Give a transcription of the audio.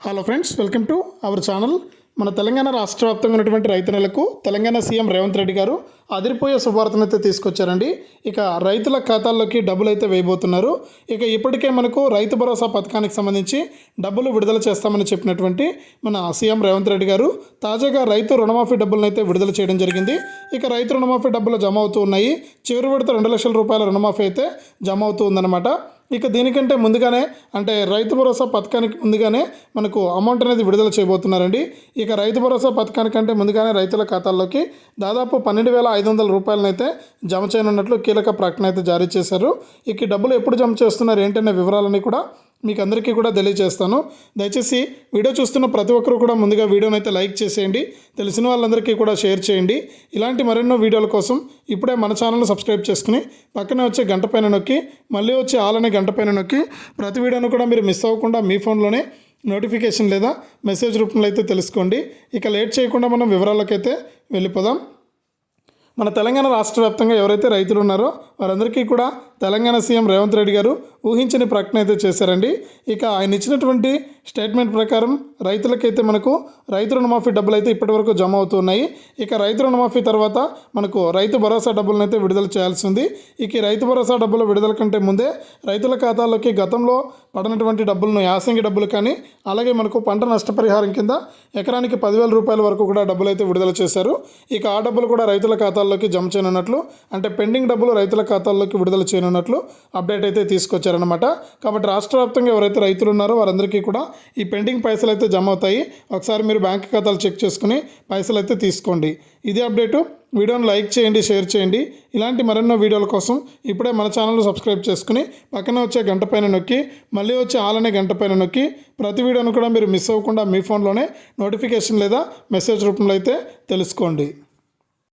Hello friends welcome to our channel మన తెలంగాణ రాష్ట్ర వ్యాప్తంగా ఉన్నటువంటి రైతన్నలకు తెలంగాణ సీఎం రేవంత్ రెడ్డి గారు అదిరిపోయే శుభార్తను అయితే తీసుకొచ్చారండి. ఇక రైతుల ఖాతాల్లోకి డబ్బులు అయితే వేయబోతున్నారు. ఇక ఇప్పటికే మనకు రైతు భరోసా పథకానికి సంబంధించి డబ్బులు విడుదల చేస్తామని చెప్పినటువంటి మన సీఎం రేవంత్ రెడ్డి గారు తాజాగా రైతు రుణమాఫీ డబ్బులను అయితే విడుదల చేయడం జరిగింది. ఇక రైతు రుణమాఫీ డబ్బులు జమ అవుతూ ఉన్నాయి. చివరి విడత రెండు లక్షల రూపాయల రుణమాఫీ అయితే జమ అవుతూ ఉందన్నమాట. ఇక దీనికంటే ముందుగానే అంటే రైతు భరోసా పథకానికి ముందుగానే మనకు అమౌంట్ అనేది విడుదల చేయబోతున్నారండి. ఇక రైతు భరోసా పథకానికంటే ముందుగానే రైతుల ఖాతాల్లోకి దాదాపు పన్నెండు వేల ఐదు వందల రూపాయలనైతే జమ చేయనున్నట్లు కీలక ప్రకటన అయితే జారీ చేశారు. ఇక డబ్బులు ఎప్పుడు జమ చేస్తున్నారు ఏంటనే వివరాలన్నీ కూడా మీకు అందరికీ కూడా తెలియజేస్తాను. దయచేసి వీడియో చూస్తున్న ప్రతి ఒక్కరు కూడా ముందుగా వీడియోని అయితే లైక్ చేసేయండి. తెలిసిన వాళ్ళందరికీ కూడా షేర్ చేయండి. ఇలాంటి మరెన్నో వీడియోల కోసం ఇప్పుడే మన ఛానల్ సబ్స్క్రైబ్ చేసుకుని పక్కనే వచ్చే గంట పైన నొక్కి మళ్ళీ వచ్చే ఆలనే గంట పైన నొక్కి ప్రతి వీడియోను కూడా మీరు మిస్ అవ్వకుండా మీ ఫోన్లోనే నోటిఫికేషన్ లేదా మెసేజ్ రూపంలో అయితే తెలుసుకోండి. ఇక లేట్ చేయకుండా మనం వివరాలకైతే వెళ్ళిపోదాం. మన తెలంగాణ రాష్ట్ర వ్యాప్తంగా ఎవరైతే రైతులు ఉన్నారో వారందరికీ కూడా తెలంగాణ సీఎం రేవంత్ రెడ్డి గారు ఊహించని ప్రకటన అయితే చేశారండి. ఇక ఆయన ఇచ్చినటువంటి స్టేట్మెంట్ ప్రకారం రైతులకైతే మనకు రైతు రుణమాఫీ డబ్బులు అయితే ఇప్పటివరకు జమ అవుతున్నాయి. ఇక రైతు రుణమాఫీ తర్వాత మనకు రైతు భరోసా డబ్బులను అయితే విడుదల చేయాల్సి ఉంది. ఇక ఈ రైతు భరోసా డబ్బుల విడుదల కంటే ముందే రైతుల ఖాతాల్లోకి గతంలో పడినటువంటి డబ్బులను యాసంగి డబ్బులు కానీ అలాగే మనకు పంట నష్టపరిహారం కింద ఎకరానికి పదివేల రూపాయల వరకు కూడా డబ్బులు అయితే విడుదల చేశారు. ఇక ఆ డబ్బులు కూడా రైతుల ఖాతాల్లోకి జమ చేయనున్నట్లు అంటే పెండింగ్ డబ్బులు రైతుల ఖాతాల్లోకి విడుదల చేయనున్నట్లు అప్డేట్ అయితే తీసుకొచ్చారు. ఇచ్చారనమాట కాబట్టి రాష్ట్ర వ్యాప్తంగా ఎవరైతే రైతులు ఉన్నారో వారందరికీ కూడా ఈ పెండింగ్ పైసలు అయితే జమ అవుతాయి. ఒకసారి మీరు బ్యాంక్ ఖాతాలు చెక్ చేసుకుని పైసలు అయితే తీసుకోండి. ఇదే అప్డేటు. వీడియోను లైక్ చేయండి షేర్ చేయండి. ఇలాంటి మరెన్నో వీడియోల కోసం ఇప్పుడే మన ఛానల్ సబ్స్క్రైబ్ చేసుకుని పక్కన వచ్చే గంట పైన నొక్కి మళ్ళీ వచ్చే ఆలనే గంట పైన నొక్కి ప్రతి వీడియోను కూడా మీరు మిస్ అవ్వకుండా మీ ఫోన్లోనే నోటిఫికేషన్ లేదా మెసేజ్ రూపంలో అయితే తెలుసుకోండి.